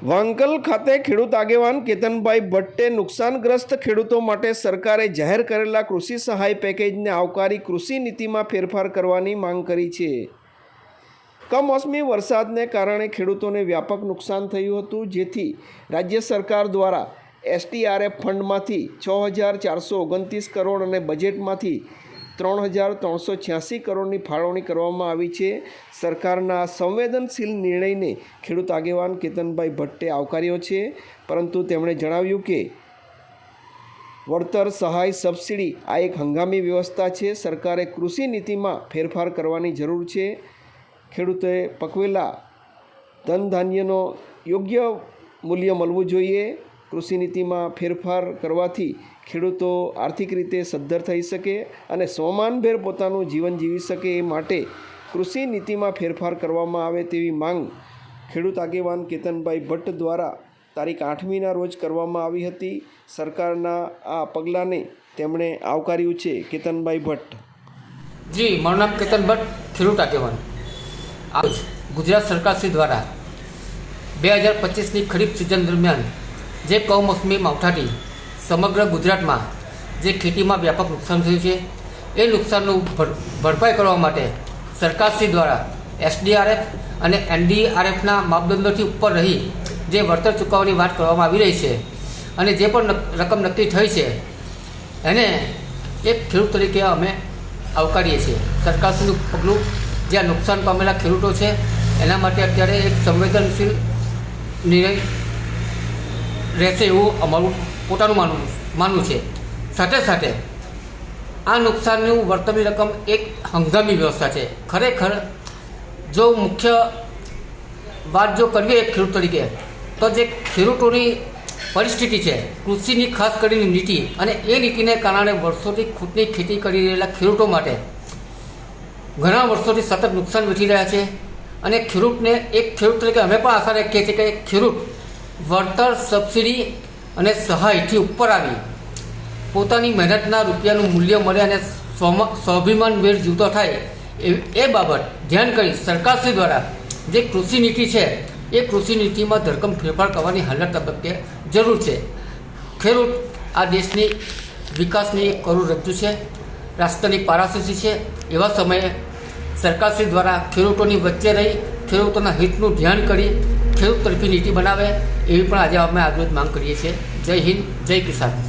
વાંકલ ખાતે ખેડૂત આગેવાન કેતનભાઈ ભટ્ટે નુકસાનગ્રસ્ત ખેડૂતો માટે સરકારે જાહેર કરેલા કૃષિ સહાય પેકેજને આવકારી કૃષિ નીતિમાં ફેરફાર કરવાની માંગ કરી છે. કમોસમી વરસાદને કારણે ખેડૂતોને વ્યાપક નુકસાન થયું હતું, જેથી રાજ્ય સરકાર દ્વારા એસટીઆરએફ ફંડમાંથી છ હજાર ચારસો ઓગણત્રીસ કરોડ અને બજેટમાંથી ત્રણ હજાર ત્રણસો છ્યાસી કરોડની ફાળવણી કરવામાં આવી છે. સરકારના સંવેદનશીલ નિર્ણયને ખેડૂત આગેવાન કેતનભાઈ ભટ્ટે આવકાર્યો છે. પરંતુ તેમણે જણાવ્યું કે વળતર સહાય સબસિડી આ એક હંગામી વ્યવસ્થા છે. સરકારે કૃષિ નીતિમાં ફેરફાર કરવાની જરૂર છે. ખેડૂતોએ પકવેલા ધન ધાન્યનો યોગ્ય મૂલ્ય મળવું જોઈએ. કૃષિ નીતિમાં ફેરફાર કરવાથી ખેડૂતો આર્થિક રીતે સદ્ધર થઈ શકે અને સ્વમાનભેર પોતાનું જીવન જીવી શકે એ માટે કૃષિ નીતિમાં ફેરફાર કરવામાં આવે તેવી માંગ ખેડૂત આગેવાન કેતનભાઈ ભટ્ટ દ્વારા તારીખ આઠમીના રોજ કરવામાં આવી હતી. સરકારના આ પગલાંને તેમણે આવકાર્યું છે. કેતનભાઈ ભટ્ટ. જી, મારું નામ કેતન ભટ્ટ, ખેડૂત આગેવાન. આજ ગુજરાત સરકારશ્રી દ્વારા બે હજાર પચીસની ખરીફ સિઝન દરમિયાન જે કમોસમી માવઠાથી સમગ્ર ગુજરાતમાં જે ખેતીમાં વ્યાપક નુકસાન થયું છે, એ નુકસાનનું ભરપાઈ કરવા માટે સરકારશ્રી દ્વારા એસડીઆરએફ અને એનડીઆરએફના માપદંડોથી ઉપર રહી જે વળતર ચૂકવવાની વાત કરવામાં આવી રહી છે અને જે પણ રકમ નક્કી થઈ છે, એને એક ખેડૂત તરીકે અમે આવકારીએ છીએ. સરકારશ્રીનું પગલું જે આ નુકસાન પામેલા ખેડૂતો છે, એના માટે અત્યારે એક સંવેદનશીલ નિર્ણય રહેશે એવું અમારું પોતાનું માનવું માનવું છે. સાથે સાથે આ નુકસાનનું વળતરની રકમ એક હંગામી વ્યવસ્થા છે. ખરેખર જો મુખ્ય વાત જો કરીએ એક ખેડૂત તરીકે, તો જે ખેડૂતોની પરિસ્થિતિ છે, કૃષિની ખાસ કરીને નીતિ અને એ નીતિને કારણે વર્ષોથી ખુદની ખેતી કરી રહેલા ખેડૂતો માટે ઘણા વર્ષોથી સતત નુકસાન વેઠી રહ્યા છે. અને ખેડૂતને એક ખેડૂત તરીકે અમે પણ આશા રાખીએ છીએ કે ખેડૂત વળતર, સબસિડી અને સહાયથી ઉપર આવી. પોતાની મહેનતના રૂપિયાનું મૂલ્ય મળે અને સ્વાભિમાન વેર જીવતો થાય એ બાબત ધ્યાન કરી સરકારશ્રી દ્વારા જે કૃષિ નીતિ છે, એ કૃષિ નીતિમાં ધરકમ ફેરફાર કરવાની હાલત તબક્કે જરૂર છે. ખેડૂત આ દેશની વિકાસની એક કરોડ છે, રાષ્ટ્રની પારાશીસી છે. એવા સમયે સરકારશ્રી દ્વારા ખેડૂતોની વચ્ચે રહી ખેડૂતોના હિતનું ધ્યાન કરી ખેડૂત તરફી નીતિ બનાવે એવી પણ આજે અમે આજરોજ માંગ કરીએ છીએ. જય હિન્દ, જય કિસાન.